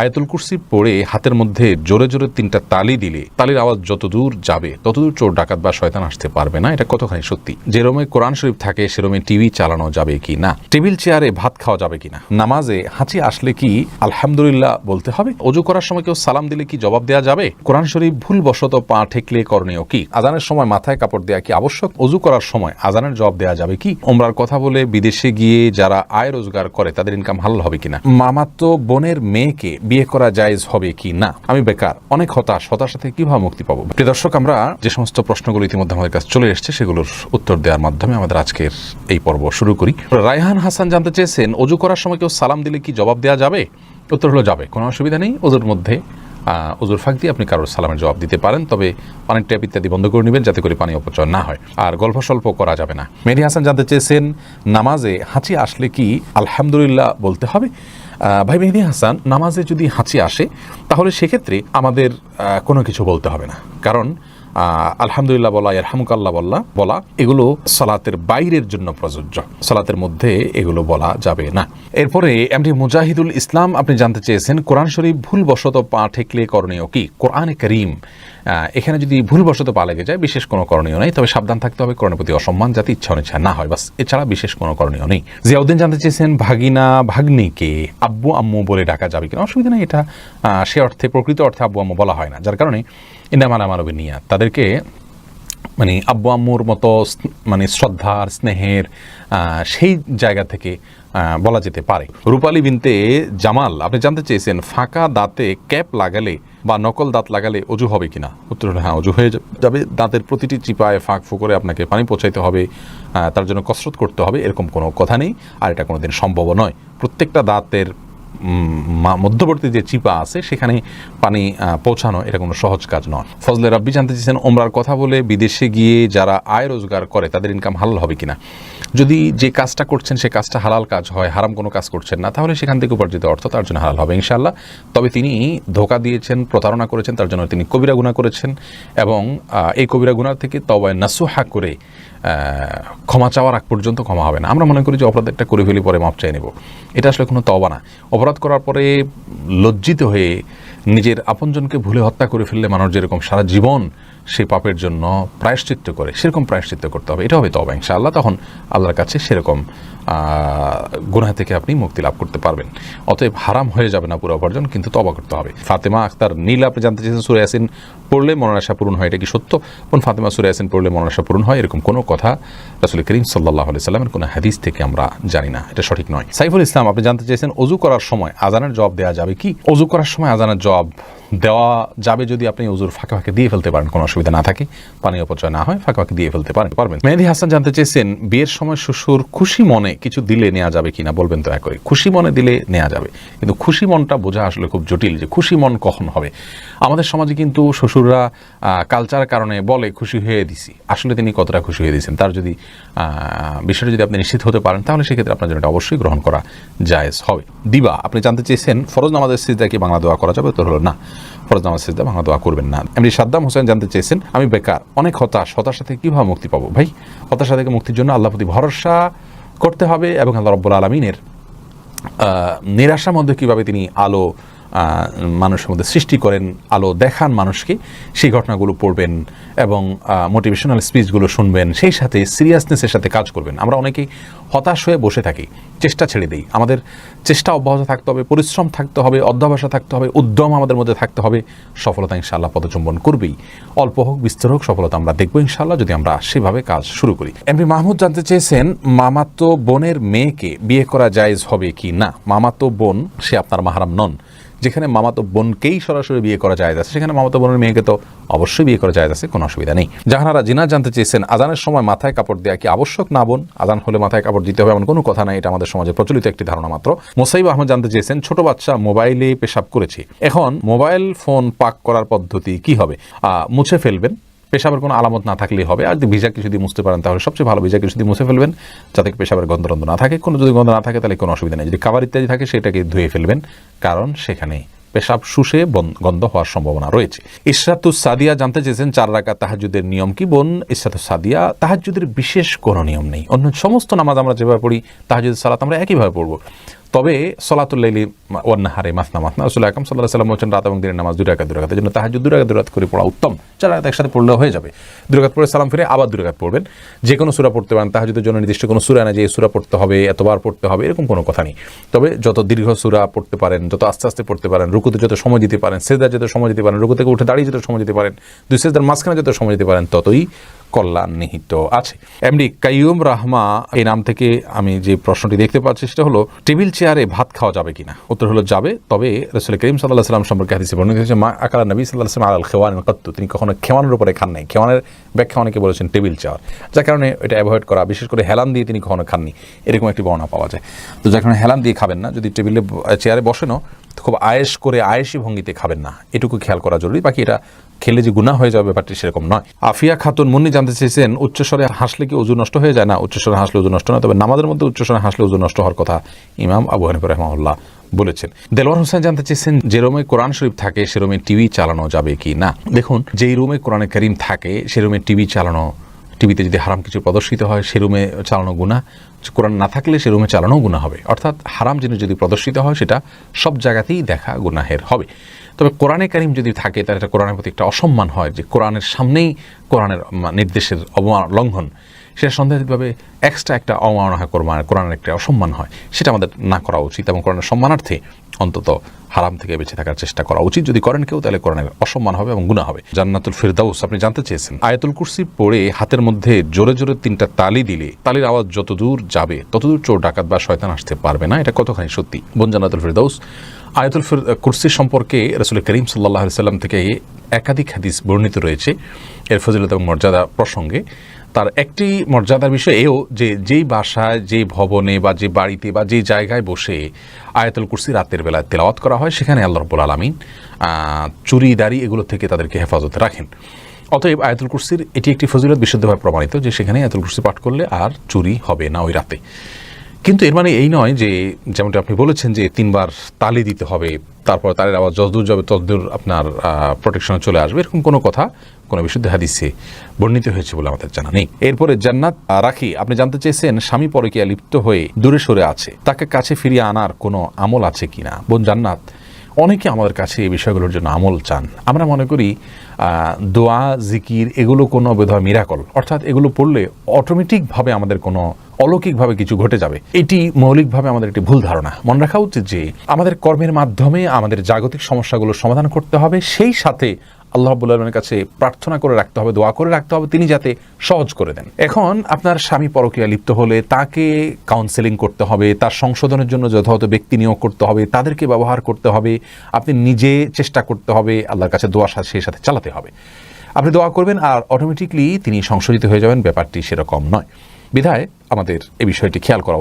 আয়াতুল কুরসি পড়ে হাতের মধ্যে জোরে জোরে তিনটা তালি দিলে তালির আওয়াজ যত দূর যাবে ততদূর চোর, ডাকাত বা শয়তান আসতে পারবে না। এটা কতখানি সত্যি? যেরমে কোরআন শরীফ থাকে সেরমে টিভি চালানো যাবে কি না? টেবিল চেয়ারে ভাত খাওয়া যাবে কি না? নামাজে হাঁচি আসলে কি আলহামদুলিল্লাহ বলতে হবে? অজু করার সময় কেউ সালাম দিলে কি জবাব দেওয়া যাবে? কোরআন শরীফ ভুলবশত পা ঠেকলে করণীয় কি? আজানের সময় মাথায় কাপড় দেওয়া কি আবশ্যক? অজু করার সময় আজানের জবাব দেওয়া যাবে কি? ওমরার কথা বলে বিদেশে গিয়ে যারা আয় রোজগার করে, তাদের ইনকাম হালাল হবে কিনা? মামাতো বোনের মেয়েকে বিয়ে করা জায়েজ হবে কি না? আমি বেকার, অনেক হতাশ, হতাশা থেকে কীভাবে মুক্তি পাবো? প্রিয় দর্শক, আমরা যে সমস্ত প্রশ্নগুলো ইতিমধ্যে আমাদের কাছে চলে এসছে, সেগুলোর উত্তর দেওয়ার মাধ্যমে আমাদের আজকের এই পর্ব শুরু করি। রায়হান হাসান জানতে চেয়েছেন, অজু করার সময় কেউ সালাম দিলে কি জবাব দেওয়া যাবে? উত্তর হলো, যাবে, কোনো অসুবিধা নেই। ওজুর মধ্যে ওজুর ফাঁক দিয়ে আপনি কারোর সালামের জবাব দিতে পারেন, তবে পানির ট্যাপ ইত্যাদি বন্ধ করে নেবেন যাতে করে পানি অপচয় না হয়। আর গল্প স্বল্প করা যাবে না। মেহদি হাসান জানতে চেয়েছেন, নামাজে হাঁচি আসলে কি আলহামদুলিল্লাহ বলতে হবে? ভাই মেহদি হাসান, নামাজে যদি হাঁচি আসে, তাহলে সেক্ষেত্রে আমাদের কোনো কিছু বলতে হবে না। কারণ আলহামদুলিল্লাহ বলা, ইয়ারহামুকাল্লাহ বলা বলা, এগুলো সালাতের বাইরের জন্য প্রযোজ্য। সালাতের মধ্যে এগুলো বলা যাবে না। এরপরে এমডি মুজাহিদুল ইসলাম, আপনি জানতে চেয়েছেন, কোরআন শরীফ ভুলবশত পা ঠেকলে করণীয় কি? কোরআনে করিম এখানে যদি ভুলবশত পা লেগে যায়, বিশেষ কোনো করণীয় নেই, তবে সাবধান থাকতে হবে, কোরআনের প্রতি অসম্মান, যাতে ইচ্ছা অনিচ্ছা না হয়, বাস এছাড়া বিশেষ কোনো করণীয় নেই। জিয়াউদ্দিন জানতে চেয়েছেন, ভাগিনা, ভাগ্নিকে আব্বু, আম্মু বলে ডাকা যাবে কিনা? অসুবিধা নেই, এটা সে অর্থে, প্রকৃত অর্থে আব্বু, আম্মু বলা হয় না, যার কারণে ইনামান আমার নিয়া তাদেরকে মানে আব্বু আম্মুর মতো মানে শ্রদ্ধা আর স্নেহের সেই জায়গা থেকে বলা যেতে পারে। রূপালী বিনতে জামাল, আপনি জানতে চেয়েছেন ফাঁকা দাঁতে ক্যাপ লাগালে বা নকল দাঁত লাগালে অজু হবে কিনা? উত্তর হলো হ্যাঁ অজু হয়ে যাবে। দাঁতের প্রতিটি চিপায় ফাঁক ফুকরে আপনাকে পানি পৌঁছাইতে হবে তার জন্য কসরত করতে হবে, এরকম কোনো কথা নেই। আর এটা কোনো দিন সম্ভব নয়। প্রত্যেকটা দাঁতের মধ্যবর্তী যে চিপা আছে, সেখানে পানি পৌঁছানো এটা কোনো সহজ কাজ নয়। ফজলে রাব্বি জানতে চেয়েছেন ওমরার কথা বলে বিদেশে গিয়ে যারা আয় রোজগার করে, তাদের ইনকাম হালাল হবে কিনা? যদি যে কাজটা করছেন, সে কাজটা হালাল কাজ হয়, হারাম কোনো কাজ করছেন না, তাহলে সেখান থেকে উপার্জিত অর্থ তার জন্য হালাল হবে ইনশাল্লাহ তবে তিনি ধোকা দিয়েছেন, প্রতারণা করেছেন, তার জন্য তিনি কবিরা গুণা করেছেন এবং এই কবিরা গুণা থেকে তবায় নাসুহা করে ক্ষমা চাওয়ার আগ পর্যন্ত ক্ষমা হবে না। আমরা মনে করি যে অপরাধ একটা করে ফেলি, পরে মাপ চাই নেব। এটা আসলে কোনো তবা না। অপরাধ করার পরে লজ্জিত হয়ে নিজের আপনজনকে ভুলে হত্যা করে ফেললে মানুষ যেরকম সারা জীবন সেই পাপের জন্য প্রায়শ্চিত্ত করে, সেরকম প্রায়শ্চিত্ত করতে হবে। এটা হবে তবা ইনশাআল্লাহ। তখন আল্লাহর কাছে সেরকম গুনাহ থেকে আপনি মুক্তি লাভ করতে পারবেন। অতএব হারাম হয়ে যাবে না পুরো উপার্জন, কিন্তু তবা করতে হবে। ফাতেমা আক্তার নীল, আপনি জানতে চেয়েছেন সুরে ইয়াসিন পড়লে মনাশা পূরণ হয়, এটা কি সত্য? কোন ফাতেমা সুরে ইয়াসিন পড়লে মনাশা পূরণ হয়, এরকম কোনো কথা রাসুল করিম সাল্লাহ আলি সাল্লামের কোনো হাদিস থেকে আমরা জানি না, এটা সঠিক নয়। সাইফুল ইসলাম, আপনি জানতে চেয়েছেন অজু করার সময় আজানের জবাব দেওয়া যাবে কি? অজু করার সময় আজানের জব দেওয়া যাবে যদি আপনি অজুর ফাঁকে ফাঁকে দিয়ে ফেলতে পারেন, কোনো অসুবিধা না থাকে পানি অপচয় না হয়, ফাঁকে ফাঁকে দিয়ে ফেলতে পারেন, পারবেন। মেহেদি হাসান জানতে চেয়েছেন, বিয়ের সময় শ্বশুর খুশি মনে কিছু দিলে নেওয়া যাবে কিনা, বলবেন দয়া করে। খুশি মনে দিলে নেওয়া যাবে, কিন্তু খুশি মনটা বোঝা আসলে খুব জটিল যে খুশি মন কখন হবে। আমাদের সমাজে কিন্তু শ্বশুররা কালচার কারণে বলে, খুশি হয়ে দিছি। আসলে তিনি কতটা খুশি হয়ে দিয়েছেন, তার যদি বিষয়টা যদি আপনি নিশ্চিত হতে পারেন, তাহলে সেক্ষেত্রে আপনার জন্য অবশ্যই গ্রহণ করা জায়েজ হবে। দিবা, আপনি জানতে চেয়েছেন, ফরজ নামাজের সিজদা কি বাংলা দোয়া করা যাবে? তো হলো না। ফরজ নামাজ সিজদা ভাঙা দোয়া করবেন না। এমনি সাদ্দাম হোসেন জানতে চেয়েছেন, আমি বেকার, অনেক হতাশ। হতাশা থেকে কীভাবে মুক্তি পাবো? ভাই, হতাশা থেকে মুক্তির জন্য আল্লাহ প্রতি ভরসা করতে হবে এবং আল্লাহ রব্বুল আলমিনের নিরাশার মধ্যে কীভাবে তিনি আলো মানুষের মধ্যে সৃষ্টি করেন, আলো দেখান মানুষকে, সেই ঘটনাগুলো পড়বেন এবং মোটিভেশনাল স্পিচগুলো শুনবেন, সেই সাথে সিরিয়াসনেসের সাথে কাজ করবেন। আমরা অনেকেই হতাশ হয়ে বসে থাকি, চেষ্টা ছেড়ে দিই। আমাদের চেষ্টা অব্যাহত থাকতে হবে, পরিশ্রম থাকতে হবে অধ্যাবসা থাকতে হবে, উদ্যম আমাদের মধ্যে থাকতে হবে। সফলতা ইনশাআল্লাহ পদচুম্বন করবেই। অল্প হোক, বিস্তর হোক, সফলতা আমরা দেখব ইনশাআল্লাহ যদি আমরা সেভাবে কাজ শুরু করি। এমপি মাহমুদ জানতে চেয়েছেন, মামাতো বোনের মেয়েকে বিয়ে করা জায়েজ হবে কি না? মামাতো বোন, সে আপনার মাহারাম নন। যেখানে মামাতো বোনকেই সরাসরি বিয়ে করা যায় আছে, সেখানে মামাতো বোনের মেয়েকে তো অবশ্যই বিয়ে করা যায় আছে, কোনো অসুবিধা নেই। যাহারা জিনা জানতে চেয়েছেন, আজানের সময় মাথায় কাপড় দেওয়া কি আবশ্যক না বোন? আজান হলে মাথায় কাপড় দিতে হবে এমন কোনো কথা নাই, এটা আমাদের সমাজে প্রচলিত একটি ধারণা মাত্র। মোসাইব আহমদ জানতে চেয়েছেন, ছোট বাচ্চা মোবাইলে পেশাব করেছে। এখন মোবাইল ফোন পাক করার পদ্ধতি কি হবে? মুছে ফেলবেন পেশাবের কোনো আলামত না থাকলেই হবে। আর যদি ভিজা কিছু দিয়ে মুছতে পারেন, তাহলে সবচেয়ে ভালো ভিজা কিছু দিয়ে মুছে ফেলবেন, যাতে পেশাবের গন্ধ টন্ধ না থাকে। কোনো যদি গন্ধ না থাকে, তাহলে কোনো অসুবিধা নেই। যদি খাবার ইত্যাদি থাকে, সেটাকে ধুয়ে ফেলবেন, কারণ সেখানে পেশাব শুষে গন্ধ হওয়ার সম্ভাবনা রয়েছে। ইসরাতুস সাদিয়া জানতে চেয়েছেন, চার রাকা তাহাজুদের নিয়ম কি? বোন ইসরাতুস সাদিয়া তাহাজুদের বিশেষ কোনো নিয়ম নেই। অন্য সমস্ত নামাজ আমরা যেভাবে পড়ি তাহাজুদের সালাত আমরা একইভাবে পড়ব। তবে সলাতুল্লাইলি ওয়ান্নাহারে মাসনা মাসনা। রসুল আকাম সাল্লাহ সাল্লাম বলছেন, রাত এবং দিনের নামাজ দুই রাকাত, দুই এই জন্য তাহাজ দুই রাকাত, দুই করে পড়া উত্তম। চার রাকাত একসাথে পড়লেও হয়ে যাবে। দুই রাকাত পড়ে সালাম ফিরে আবার দুই রাকাত পড়বেন। যে কোনো সুরা পড়তে পারেন তাহাজুদের জন্য নির্দিষ্ট কোনো সুরা না যে এই সুরা পড়তে হবে, এতবার পড়তে হবে, এরকম কোনো কথা নেই। তবে যত দীর্ঘ সুরা পড়তে পারেন, যত আস্তে আস্তে পড়তে পারেন, রুকুতে যত সময় দিতে পারেন সেদার যত সময় দিতে পারেন রুকু থেকে উঠে দাঁড়িয়ে যত সময় দিতে পারেন, দুই সেদার মাঝখানে যত সময় দিতে পারেন, ততই কল্যাণ নিহিত আছে এমনি কাইয়ুম রাহমা, এই নাম থেকে আমি যে প্রশ্নটি দেখতে পাচ্ছি সেটা হলো, টেবিল চেয়ারে ভাত খাওয়া যাবে কিনা? উত্তর হলো, যাবে। তবে রসুল করিম সাল্লাহ সাল্লাম সম্পর্কে হাদিসে বর্ণিত হয়েছে মা আকালা নবী সাল্লাহ সাল্লাম আল খেওয়ান কত্তু। তিনি কখনো খেওয়ানের উপরে খান নাই। খেওয়ানের ব্যাখ্যা অনেকে বলেছেন টেবিল চেয়ার। যার কারণে এটা অ্যাভয়েড করা, বিশেষ করে হেলান দিয়ে তিনি কখনো খাননি। এরকম একটি বর্ণনা পাওয়া যায়। তো যার কারণে হেলান দিয়ে খাবেন না। যদি টেবিলে চেয়ারে বসেনও খুব আয়েস করে আয়েসি ভঙ্গিতে খাবেন না। এটুকু খেয়াল করা জরুরি। বাকি এটা খেলে যে গুণা হয়ে যাবে ব্যাপারটি সেরকম নয়। আফিয়া খাতুন মুন্নি জানতে চেয়েছেন, উচ্চস্বরে হাসলে কি ওজন নষ্ট হয়ে যায়? না, উচ্চস্বরে হাসলে ওজন নষ্ট না তবে নামাজের মধ্যে উচ্চস্বরে হাসলে ওজন নষ্ট হওয়ার কথা ইমাম আবু হানিফ রহমাউল্লাহ বলেছেন। দেলোয়ার হোসেন জানতে চেয়েছেন, যে রুমে কোরআন শরীফ থাকে, সে রুমে টিভি চালানো যাবে কি না? দেখুন, যেই রুমে কোরআনে করিম থাকে, সে রুমে টিভি চালানো, টিভিতে যদি হারাম কিছু প্রদর্শিত হয়, সে রুমে চালানো গুণা কোরআন না থাকলে সে রুমে চালানো গুণা হবে। অর্থাৎ হারাম জিনিস যদি প্রদর্শিত হয়, সেটা সব জায়গাতেই দেখা গুনাহের হবে। তবে কোরআনে কারিম যদি থাকে, তাহলে এটা কোরআনের প্রতি একটা অসম্মান হয় যে কোরআনের সামনেই কোরআনের নির্দেশের অবমান লঙ্ঘন। সেটা সন্দেহভাবে এক্সট্রা একটা অবমাননা হয়, কোরআন, কোরআনের একটা অসম্মান হয়। সেটা আমাদের না করা উচিত এবং কোরআনের সম্মানার্থে অন্তত হারাম থেকে বেঁচে থাকার চেষ্টা করা উচিত। যদি করেন কেউ, তাহলে কোরআনের অসম্মান হবে এবং গুণা হবে। জান্নাতুল ফিরদাউস, আপনি জানতে চেয়েছেন। আয়াতুল কুরসি পড়ে হাতের মধ্যে জোরে জোরে তিনটা তালি দিলে তালির আওয়াজ যত দূর যাবে ততদূর চোর, ডাকাত বা শয়তান আসতে পারবে না। এটা কতখানি সত্যি? বোন জান্নাতুল ফিরদাউস, আয়াতুল ফির কুরসি সম্পর্কে রসুল করিম সাল্লাহ সাল্লাম থেকে একাধিক হাদিস বর্ণিত রয়েছে। এর ফজিলত এবং মর্যাদা প্রসঙ্গে তার একটি মর্যাদার বিষয় এও যে যেই বাসায় যে ভবনে বা যে বাড়িতে বা যে জায়গায় বসে আয়াতুল কুরসি রাতের বেলায় তেলাওয়াত করা হয়, সেখানে আল্লাহ রব্বুল আলমিন চুরি, দাড়ি এগুলো থেকে তাদেরকে হেফাজতে রাখেন। অতএব আয়াতুল কুরসির এটি একটি ফজিলত বিশুদ্ধভাবে প্রমাণিত যে সেখানে আয়াতুল কুরসি পাঠ করলে আর চুরি হবে না ওই রাতে। কিন্তু এর মানে এই নয় যে যেমনটা আপনি বলেছেন যে তিনবার তালি দিতে হবে, তারপর তালের আবার যতদূর যাবে ততদূর আপনার প্রোটেকশনে চলে আসবে। এরকম কোনো কথা কোনো বিশুদ্ধ হাদিসে বর্ণিত হয়েছে বলে আমাদের জানা নেই। এরপরে জান্নাত রাখি, আপনি জানতে চেয়েছেন স্বামী পরকিয়া লিপ্ত হয়ে দূরে সরে আছে, তাকে কাছে ফিরিয়ে আনার কোনো আমল আছে কিনা? বোন জান্নাত অনেকে আমাদের কাছে এই বিষয়গুলোর জন্য আমল চান। আমরা মনে করি দোয়া, জিকির এগুলো কোনো বোধহয় মিরাকল অর্থাৎ এগুলো পড়লে অটোমেটিকভাবে আমাদের কোনো অলৌকিকভাবে কিছু ঘটে যাবে। এটি মৌলিকভাবে আমাদের একটি ভুল ধারণা। মনে রাখা উচিত যে, আমাদের কর্মের মাধ্যমে আমাদের জাগতিক সমস্যাগুলো সমাধান করতে হবে। সেই সাথে আল্লাহ রাব্বুল আলমের কাছে প্রার্থনা করে রাখতে হবে, দোয়া করে রাখতে হবে, তিনি যাতে সহজ করে দেন এখন আপনার স্বামী পরকীয়া লিপ্ত হলে তাকে কাউন্সেলিং করতে হবে, তার সংশোধনের জন্য যথাযথ ব্যক্তি নিয়োগ করতে হবে, তাদেরকে ব্যবহার করতে হবে, আপনি নিজে চেষ্টা করতে হবে, আল্লাহর কাছে দোয়া সেই সাথে চালাতে হবে আপনি দোয়া করবেন আর অটোমেটিকলি তিনি সংশোধিত হয়ে যাবেন, ব্যাপারটি সেরকম নয় বিধায় আমাদের এ বিষয়টি খেয়াল করা।